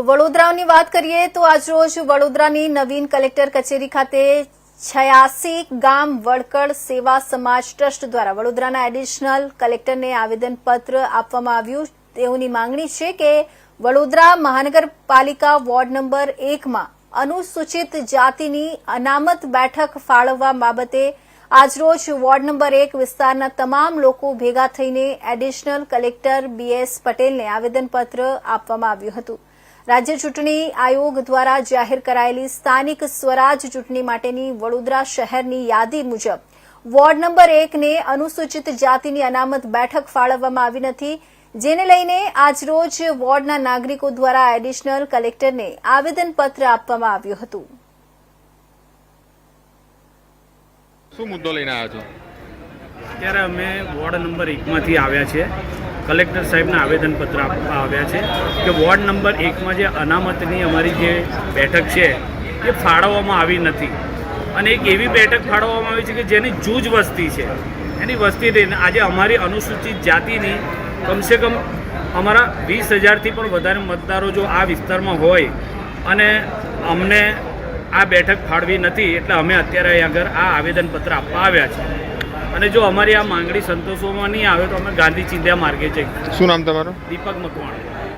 તો વડોદરાની વાત કરીએ તો આજરોજ વડોદરાની નવીન કલેક્ટર કચેરી ખાતે છયાસી ગામ વડકડ સેવા સમાજ ટ્રસ્ટ દ્વારા વડોદરાના એડિશનલ કલેક્ટરને આવેદનપત્ર આપવામાં આવ્યું. તેઓની માંગણી છે કે વડોદરા મહાનગરપાલિકા વોર્ડ નંબર એકમાં અનુસૂચિત જાતિની અનામત બેઠક ફાળવવા બાબતે આજરોજ વોર્ડ નંબર એક વિસ્તારના તમામ લોકો ભેગા થઈને એડિશનલ કલેક્ટર બીએસ પટેલને આવેદનપત્ર આપવામાં આવ્યું હતું. રાજ્ય ચૂંટણી આયોગ દ્વારા જાહેર કરાયેલી સ્થાનિક સ્વરાજ ચૂંટણી માટેની વડોદરા શહેરની યાદી મુજબ વોર્ડ નંબર એકને અનુસૂચિત જાતિની અનામત બેઠક ફાળવવામાં આવી નથી. જેને લઈને આજરોજ વોર્ડના નાગરિકો દ્વારા એડિશનલ કલેક્ટરને આવેદનપત્ર આપવામાં આવ્યું હતું. શું મુદ્દો લઈને આવ્યા છો? અત્યારે અમે વોર્ડ નંબર એકમાંથી આવ્યા છીએ. કલેક્ટર સાહેબને આવેદનપત્ર આપવા આવ્યા છે કે વોર્ડ નંબર એકમાં જે અનામતની અમારી જે બેઠક છે, એ ફાળવવામાં આવી નથી. અને એક એવી બેઠક ફાળવવામાં આવી છે કે જેની જૂજ વસ્તી છે. એની વસ્તી રહીને આજે અમારી અનુસૂચિત જાતિની કમસે કમ અમારા વીસ હજારથી પણ વધારે મતદારો જો આ વિસ્તારમાં હોય અને અમને આ બેઠક ફાળવી નથી, એટલે અમે અત્યારે આગળ આ આવેદનપત્ર આપવા આવ્યા છે અને જો અમારી આ માંગણી સંતોષવામાં નહીં આવે તો અમે ગાંધી ચિંધ્યા માર્ગે છે શું નામ તમારું? દીપક મકવાણા.